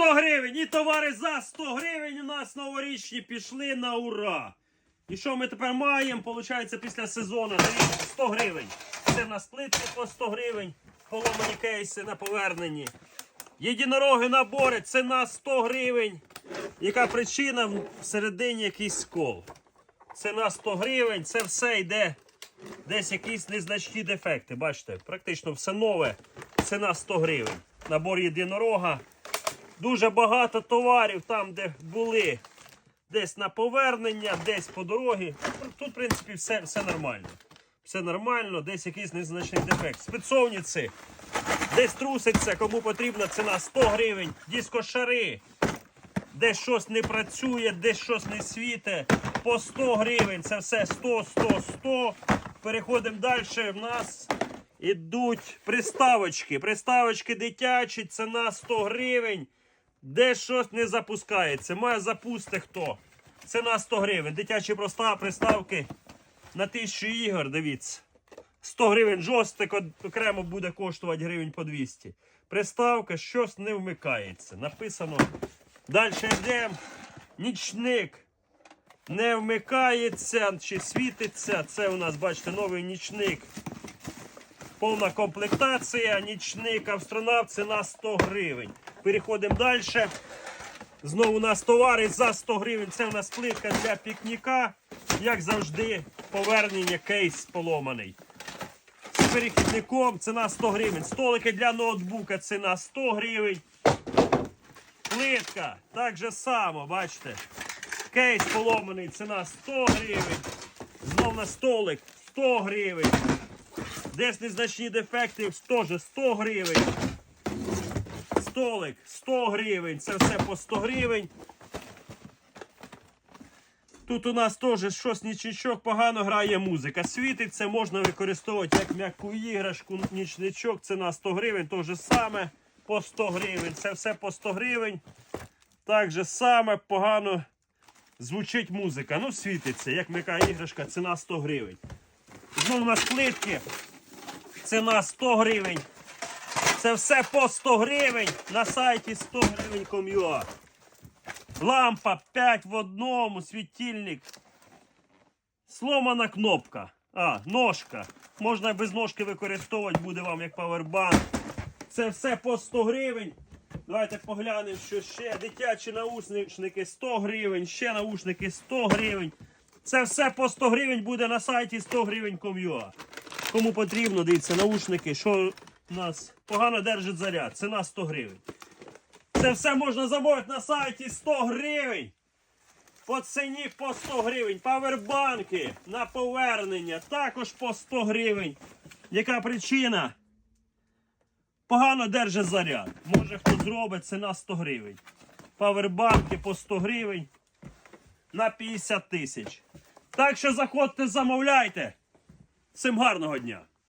100 гривень. І товари за 100 гривень у нас новорічні пішли на ура. І що ми тепер маємо? Получається після сезону. Дивіться, 100 гривень. Це в нас плитки по 100 гривень. Поломані кейси на поверненні. Єдинороги набори, ціна 100 гривень. Яка причина всередині якийсь скол? Ціна 100 гривень, це все йде десь якісь незначні дефекти. Бачите, практично все нове. Ціна 100 гривень. Набор єдинорога. Дуже багато товарів там, де були. Десь на повернення, десь по дорогі. Тут, в принципі, все, все нормально. Все нормально, десь якийсь незначний дефект. Спецовниці. Десь труситься, кому потрібна ціна 100 гривень. Дискошари. Де щось не працює, де щось не світе. По 100 гривень. Це все 100, 100, 100. Переходимо далі. В нас ідуть приставочки. Приставочки дитячі, ціна 100 гривень. Де щось не запускається. Має запусти хто. Ціна 100 гривень. Дитячі проста приставки на 1000 ігор. Дивіться. 100 гривень жостик окремо буде коштувати гривень по 200. Приставка, щось не вмикається. Написано. Далі йдемо. Нічник не вмикається чи світиться. Це у нас, бачите, новий нічник. Повна комплектація. Нічник астронавт ціна 100 гривень. Переходимо далі. Знову у нас товари за 100 гривень. Це у нас плитка для пікніка. Як завжди, повернення кейс поломаний. З перехідником ціна 100 гривень. Столики для ноутбука ціна 100 гривень. Плитка так же само, бачите. Кейс поломаний, ціна 100 гривень. Знов на столик 100 гривень. Десь незначні дефекти теж 100 гривень. Столик 100 гривень. Це все по 100 гривень. Тут у нас теж щось нічничок погано грає музика. Світиться, можна використовувати як м'яку іграшку, нічничок. Ціна 100 гривень, то же саме по 100 гривень. Це все по 100 гривень. Так же саме погано звучить музика. Ну, світиться, як м'яка іграшка, ціна 100 гривень. Знову у нас плитки. Ціна 100 гривень. Це все по 100 гривень на сайті 100 гривень ком'юа. Лампа 5 в одному, світильник. Сломана кнопка. А, ножка. Можна без ножки використовувати, буде вам як павербанк. Це все по 100 гривень. Давайте поглянемо, що ще. Дитячі наушники 100 гривень, ще наушники 100 гривень. Це все по 100 гривень буде на сайті 100 гривень ком'юа. Кому потрібно, дивіться, наушники, що нас погано держить заряд. Ціна 100 гривень. Це все можна замовити на сайті 100 гривень. По ціні по 100 гривень. Павербанки на повернення також по 100 гривень. Яка причина? Погано держить заряд. Може хто зробить ціна 100 гривень. Павербанки по 100 гривень на 50 тисяч. Так що заходьте, замовляйте. Всім гарного дня!